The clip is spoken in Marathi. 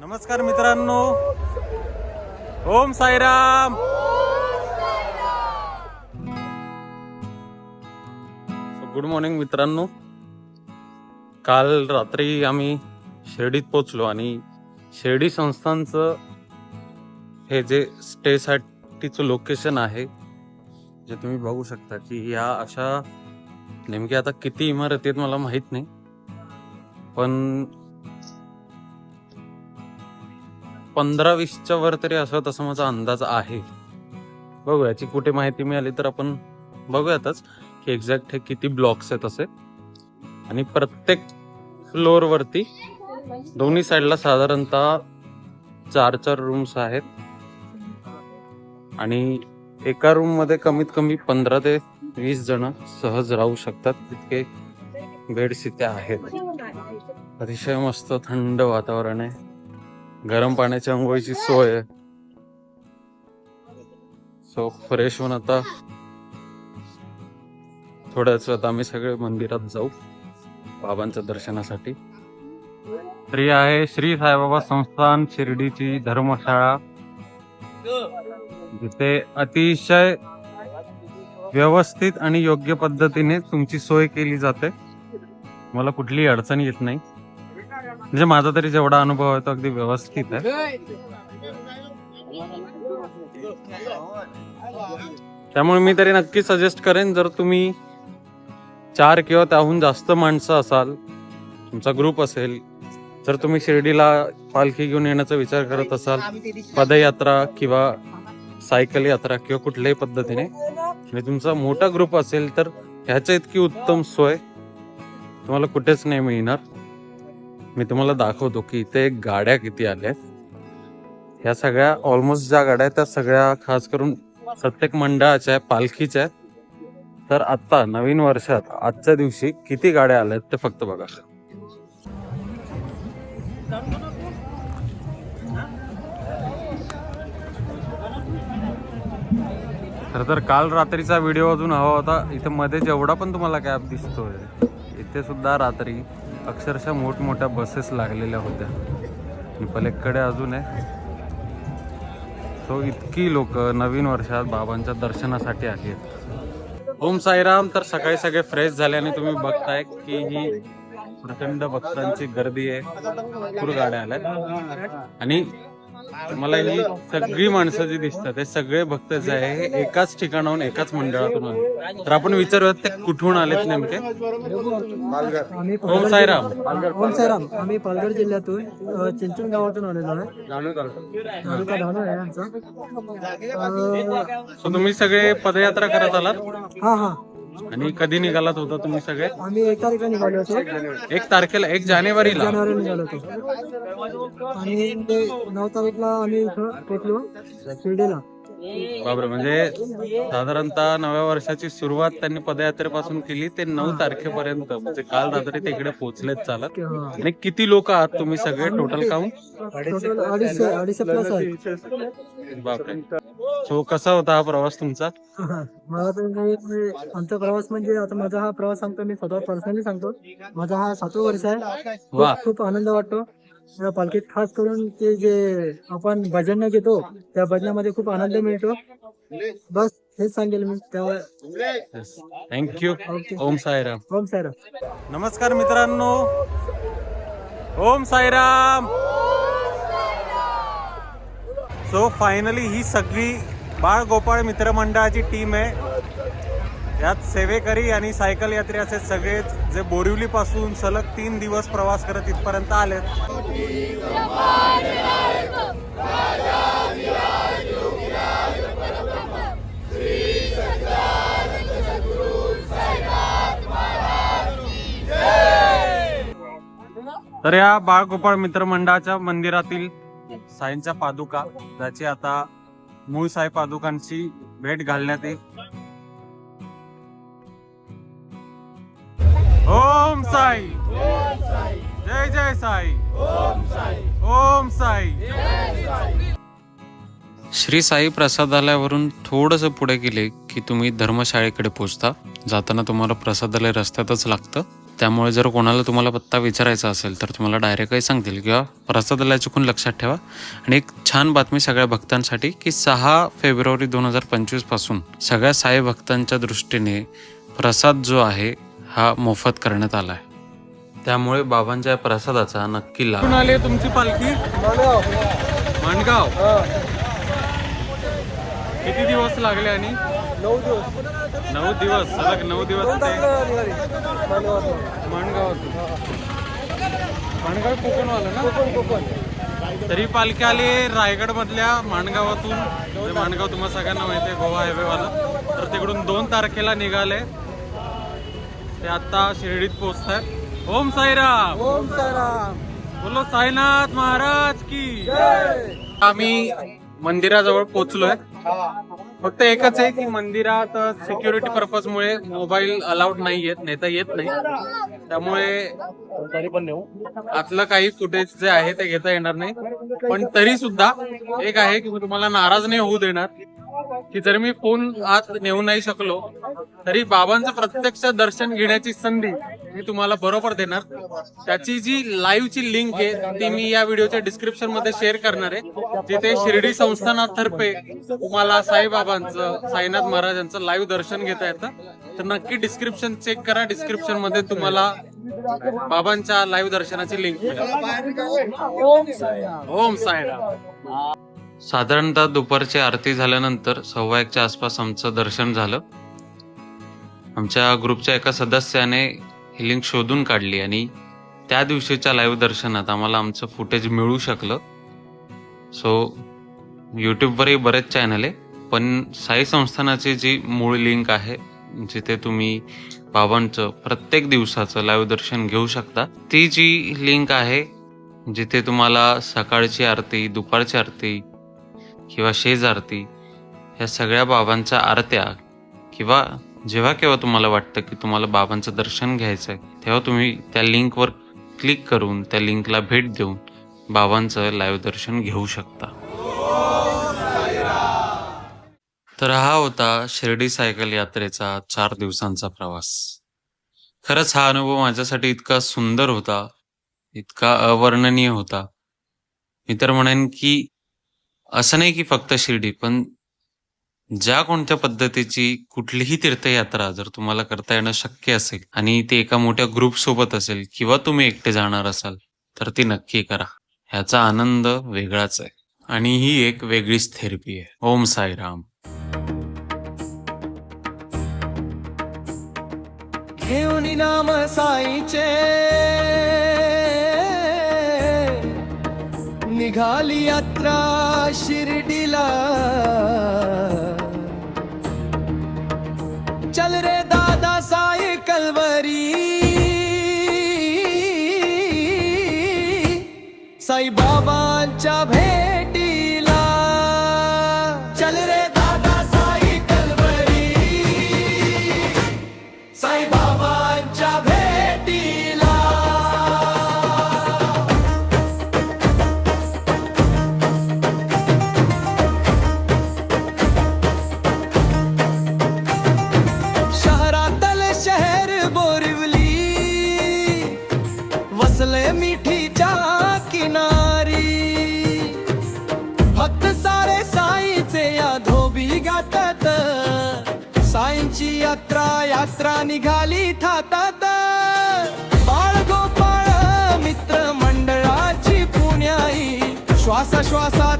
नमस्कार मित्रांनो. ओम साईराम. गुड मॉर्निंग मित्रांनो. काल रात्री आम्ही शिर्डीत पोचलो आणि शिर्डी संस्थांचं हे जे स्टेसाठीचं लोकेशन आहे जे तुम्ही बघू शकता की या अशा नेमक्या आता किती इमारती आहेत मला माहीत नाही. पण पंधरा वीसच्या वर तरी असं तसं माझा अंदाज आहे. बघू याची कुठे माहिती मिळाली तर आपण बघूयातच की एक्झॅक्ट हे किती ब्लॉक्स आहेत असे. आणि प्रत्येक फ्लोअरवरती दोन्ही साईडला साधारणतः चार चार रूम्स आहेत. आणि एका रूममध्ये कमीत कमी पंधरा ते वीस जण सहज राहू शकतात तितके बेड्स इथे आहेत. अतिशय मस्त थंड वातावरण आहे. गरम पाण्याच्या आंघोळीची सोय. आहे सो फ्रेश होऊन आता थोड्याच वेळात आम्ही सगळे मंदिरात जाऊ बाबांच्या दर्शनासाठी. श्री आहे श्री साईबाबा संस्थान शिर्डीची धर्मशाळा जिथे अतिशय व्यवस्थित आणि योग्य पद्धतीने तुमची सोय केली जाते. मला कुठलीही अडचण येत नाही. म्हणजे माझा तरी जेवढा अनुभव आहे तो अगदी व्यवस्थित आहे. त्यामुळे मी तरी नक्की सजेस्ट करेन जर तुम्ही चार किंवा त्याहून जास्त माणसं असाल तुमचा ग्रुप असेल जर तुम्ही शिर्डीला पालखी घेऊन येण्याचा विचार करत असाल पदयात्रा किंवा सायकल यात्रा किंवा कुठल्याही पद्धतीने आणि तुमचा मोठा ग्रुप असेल तर ह्याच्या इतकी उत्तम सोय तुम्हाला कुठेच नाही मिळणार. मी तुम्हाला दाखवतो की इथे गाड्या किती आल्या ह्या सगळ्या ऑलमोस्ट ज्या गाड्या आहेत त्या सगळ्या खास करून प्रत्येक मंडळाच्या आहे पालखीच्या आहेत. तर आत्ता नवीन वर्षात आजच्या दिवशी किती गाड्या आल्या आहेत ते फक्त बघा. खरं तर काल रात्रीचा व्हिडिओ अजून हवा होता. इथे मध्ये जेवढा पण तुम्हाला कॅब दिसतोय. इथे सुद्धा रात्री अक्षरशः मोठमोठ्या बसेस लागलेल्या होत्या. आणि पलीकडे अजून आहे. सो इतकी लोक नवीन वर्षात बाबांच्या दर्शनासाठी आली आहेत ओम साईराम तर सकाळी सगळे फ्रेश झाले आणि तुम्ही बघताय की ही प्रचंड भक्तांची गर्दी आहे. भरपूर गाड्या आल्या आणि मला ही सगळी माणसं जी दिसतात हे सगळे भक्त जे आहे. हे एकाच ठिकाणाहून एकाच मंडळातून आले. तर आपण विचारूयात ते कुठून आलेत नेमके? आम्ही ओम साईराम. ओम साईराम. आम्ही पालघर जिल्ह्यातून अ, चिंचण गावातून आलेलो आहे. तालुका धानोर आहे आमचा. अ, सो तुम्ही सगळे पदयात्रा करत आलात? हा हा. आणि कधी निघालात होता तुम्ही सगळे? आम्ही एक तारीखला निघालो होतो. एक तारखेला एक जानेवारीला? जानेवारी निघालो होतो. आणि नऊ तारीखला आम्ही इथं पोचलो शिर्डीला. बाबर म्हणजे साधारणतः नव्या वर्षाची सुरुवात त्यांनी पदयात्रेपासून केली ते नऊ तारखेपर्यंत म्हणजे काल रात्री ते इकडे पोहोचलेत चालत. आणि किती लोक आहात तुम्ही सगळे टोटल काउंट बापरे. सो कसा होता हा प्रवास तुमचा? मला तर काही म्हणजे आमचा प्रवास म्हणजे आता माझा हा प्रवास सांगतो मी स्वतः पर्सनली सांगतो. माझा हा सातवा वर्ष आहे. खूप आनंद वाटतो. या पालखीत खास करून ते जे आपण भजन घेतो त्या भजनामध्ये खूप आनंद मिळतो. बस हेच सांगेल मी. त्यावर थँक्यू ओम साईराम. ओम साईराम. नमस्कार मित्रांनो. ओम साईराम. सो फायनली ही सगळी बाळ गोपाळ मित्रमंडळाची टीम आहे. यात सेवेकरी आणि सायकल यात्री असे सगळेच जे बोरिवली पासून सलग तीन दिवस प्रवास करत इथपर्यंत आलेत. तर या बाळगोपाळ मित्रमंडळाच्या मंदिरातील साईंच्या पादुका ज्याची आता मूळ साई पादुकांची भेट घालण्यात येईल ओम साई। जय जय साई। ओम साई। श्री साई प्रसादालयावरून थोडंसं पुढे गेले की तुम्ही धर्मशाळेकडे पोचता. जाताना तुम्हाला प्रसादालय रस्त्यातच लागतं. त्यामुळे जर कोणाला तुम्हाला पत्ता विचारायचा असेल तर तुम्हाला डायरेक्टही सांगतील किंवा प्रसादाला चुकून लक्षात ठेवा. आणि एक छान बातमी सगळ्या भक्तांसाठी की सहा फेब्रुवारी दोन हजार पंचवीसपासून सगळ्या साई भक्तांच्या दृष्टीने प्रसाद जो आहे हा मोफत करण्यात आला आहे. त्यामुळे बाबांच्या प्रसादाचा नक्की लाभ. आले तुमची पालखी? माणगाव. किती दिवस लागले आणि? नऊ दिवस. नऊ दिवस सलग नऊ दिवस माणगाव माणगाव कोकणवाला ना? कोकण कोकण तरी पालखी आली रायगड मधल्या माणगावातून माणगाव तुम्हाला सगळ्यांना माहिती आहे गोवा हायवे वाला. तर तिकडून दोन तारखेला निघाले. ते आता शिर्डीत पोहोचत आहेत ओम साईराम. ओम साईराम. बोलो साईनाथ महाराज की. आम्ही मंदिराजवळ पोहोचलोय. फक्त एकच आहे की मंदिरात सिक्युरिटी पर्पज मुळे मोबाईल अलाउड नाही येत नेता येत नाही. त्यामुळे आतलं काही फुटेज जे आहे ते घेता येणार नाही. पण तरी सुद्धा एक आहे की तुम्हाला नाराज नाही होऊ देणार. की जर मी फोन आत नेऊ नाही शकलो तरी बाबांचं प्रत्यक्ष दर्शन घेण्याची संधी मी तुम्हाला बरोबर देणार. त्याची जी लाईव्हची लिंक आहे ती मी या व्हिडिओच्या डिस्क्रिप्शनमध्ये शेअर करणार आहे. जिथे शिर्डी संस्थानातर्फे तुम्हाला साईबाबांचं साईनाथ महाराजांचं लाईव्ह दर्शन घेता येतं. तर नक्की डिस्क्रिप्शन चेक करा. डिस्क्रिप्शनमध्ये तुम्हाला बाबांच्या लाईव्ह दर्शनाची लिंक मिळेल. ओम साईराम. ओम साईराम. साधारणतः दुपारची आरती झाल्यानंतर सव्वा एकच्या आसपास आमचं दर्शन झालं. आमच्या ग्रुपच्या एका सदस्याने ही लिंक शोधून काढली आणि त्या दिवशीच्या लाईव्ह दर्शनात आम्हाला आमचं फुटेज मिळू शकलं. सो यूट्यूबवरही बरेच चॅनल आहे पण साई संस्थानाची जी मूळ लिंक आहे जिथे तुम्ही बाबांचं प्रत्येक दिवसाचं लाईव्ह दर्शन घेऊ शकता ती जी लिंक आहे जिथे तुम्हाला सकाळची आरती दुपारची आरती किंवा शेज आरती ह्या सगळ्या बाबांच्या आरत्या किंवा जेव्हा केव्हा तुम्हाला वाटतं की तुम्हाला बाबांचं दर्शन घ्यायचं आहे तेव्हा तुम्ही त्या लिंकवर क्लिक करून त्या लिंकला भेट देऊन बाबांचं लाईव्ह दर्शन घेऊ शकता. तर हा होता शिर्डी सायकल यात्रेचा चार दिवसांचा प्रवास. खरंच हा अनुभव माझ्यासाठी इतका सुंदर होता इतका अवर्णनीय होता. मी तर म्हणेन की असं नाही की फक्त शिर्डी पण ज्या कोणत्या पद्धतीची कुठलीही तीर्थयात्रा जर तुम्हाला करता येणं शक्य असेल आणि ते एका मोठ्या ग्रुप सोबत असेल किंवा तुम्ही एकटे जाणार असाल तर ती नक्की करा. ह्याचा आनंद वेगळाच आहे. आणि ही एक वेगळीच थेरपी आहे. ओम साईराम घेऊन नाम साईचे. निघाली यात्रा शिर्डीला. साई बाबांच्या आमची यात्रा यात्रा निघाली थातात बाळ गोपाळ मित्र मंडळाची पुण्याई. श्वासा श्वासात